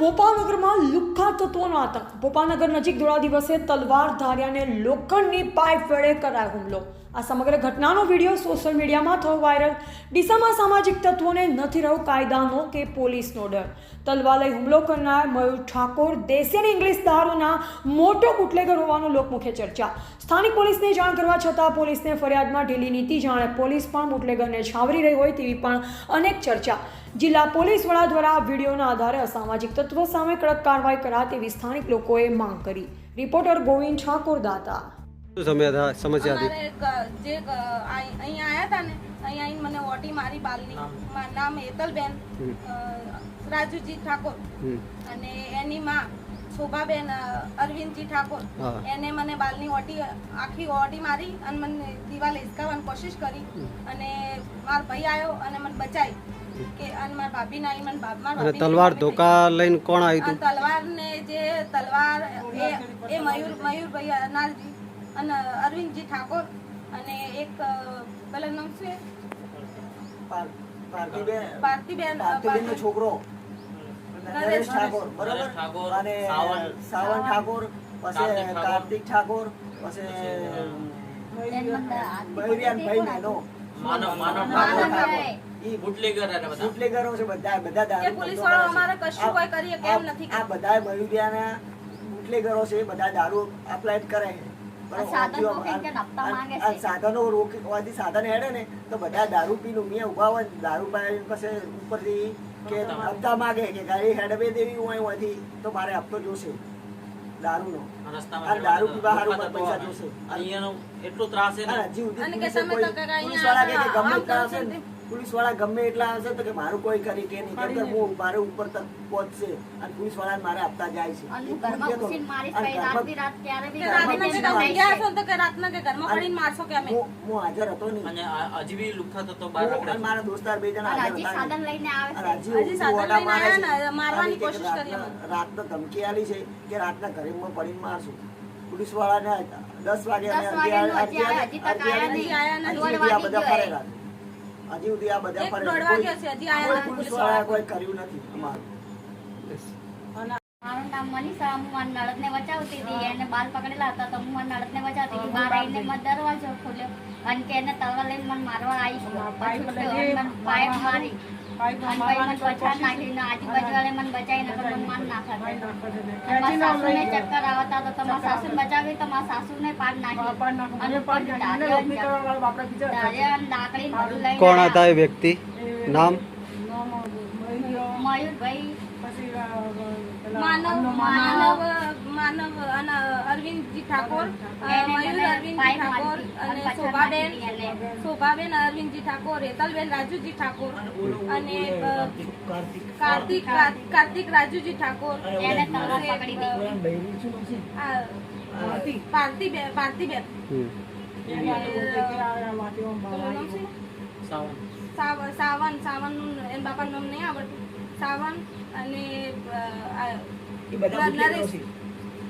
પોપાનગરમાં લુખ્ખા તત્વોનો આતંક. પોપાનગર નજીક ધોળા દિવસે તલવાર ધાર્યાને લોખંડની પાઇપ વડે કરાયો હુમલો. આ સમગ્ર ઘટનાનો વીડિયો સોશિયલ મીડિયામાં થયો વાયરલ. ડીસામાં સામાજિક તત્વોને નથી રહ્યો કાયદાનો કે પોલીસનો ડર. તલવાલય હુમલો કરનાર મયુર ઠાકોર દેશી અને ઇંગ્લિશ દારૂના મોટો બુટલેગર હોવાનું લોકમુખે ચર્ચા. સ્થાનિક પોલીસને જાણ કરવા છતાં પોલીસને ફરિયાદમાં ઢીલી નીતિ જાણે પોલીસ પણ બુટલેગરને છાવરી રહી હોય તેવી પણ અનેક ચર્ચા. જિલ્લા પોલીસ વડા દ્વારા વિડીયોના આધારે અસામાજિક તત્વો સામે કડક કાર્યવાહી કરા તેવી સ્થાનિક લોકોએ માંગ કરી. રિપોર્ટર ગોવિંદ ઠાકોર દાતા. સમસ્યા સમસ્યા હતી? જે અહીંયા આયા હતા ને અહીંયા આવીને મને ઓટી મારી બાલની. મારું નામ હેતલબેન રાજુજી ઠાકોર. અને એની માં શોભાબેન અરવિંદજી ઠાકોર. એને મને બાલની ઓટી આખી ઓટી મારી અને મને દિવાલ હિસકાવવાની કોશિશ કરી. અને મારો ભાઈ આવ્યો અને મને બચાવી કે અને મારા ભાભીને આવી મને ભા- અને તલવાર ધોકા લઈને કોણ આવ્યું તલવાર ને જે તલવાર એ મયુર મયુર મયુરભાઈ અનારજી. અને અરવિંદજી ઠાકોર અને એક પેલા નામ છે? પાર્થિબેન. પાર્થિબેન છોકરો. નરેશ ઠાકોર બરાબર? ઠાકોર, અને સાવન. સાવન ઠાકોર પછી કાર્તિક ઠાકોર. પછી મયુરિયાનભાઈ મહેનો માનવ માનવ માનવ ઠાકોર. ઠાકોર. ઈ બુટલેગર છે બધા બધા દારૂ એ પોલીસ વાળો અમારે કશું કોઈ કરીએ કેમ નથી આ બધા મયુરિયાના બુટલેગરો છે બધા દારૂ અપ્લાય કરે છે. બરાબર? સાધનો કે હપ્તા માંગે આ છે. સાધનો રોકી હોવાથી સાધન હેડે ને તો બધા દારૂ પીને ઉમિયા ઊભા હોય દારૂ પાય પછી ઉપરથી કે હપ્તા માંગે કે ગાડી હેડવે દેવી હું તો મારે હપ્તો જોશે દારૂનો આ દારૂ પીવા હારું પૈસા જોશે. અહીંયાનો એટલો ત્રાસ છે હજી સુધી પોલીસે કે ગમે પોલીસવાળા ગમે એટલા હશે તો કે મારું કોઈ કરી કે નહીં. કેમ કે હું મારે ઉપર તક પહોંચશે અને પોલીસવાળાને મારે આપતા જાય છે. હું હાજર હતો નહીં. અને હજી બી લુખા થતો બહાર. મારા દોસ્તાર બે જણા રાતના- ધમકી આલી છે કે રાતના ઘરે હું પડીને મારશું. પોલીસ વાળાને દસ વાગે બધા ફરેલા. હજી સુધી આ બધા આયા કોઈ પોલીસ પોલીસ કોઈ કર્યું નથી અમારું. મારું નામ મનીષા હું મારા નળદને બચાવતી હતી એને બાલ પકડેલા હતા તો હું મારા નળદને બચાવતી હતી. બહાર આવીને મેં દરવાજો ખોલ્યો અને કે એને તલવાર લઈને મને મારવા આવી મને પાઇપ મારી. કોણ હતા એ વ્યક્તિ? નામ? માનવ માનવ માનવ અને અરવિંદજી ઠાકોર અરવિંદજી ઠાકોર અને અને શોભાબેન શોભાબેન અરવિંદજી ઠાકોર હેતલબેન રાજુજી ઠાકોર અને કાર્તિક કાર્તિક. રાજુજી ઠાકોર. પાર્થિબેન પાર્થિબેન? સાવન. સાવન સાવન સાવન એમ બાપાનું નામ નહીં આવડતું. સાવન અને અ, આ એ બધા નરેશ.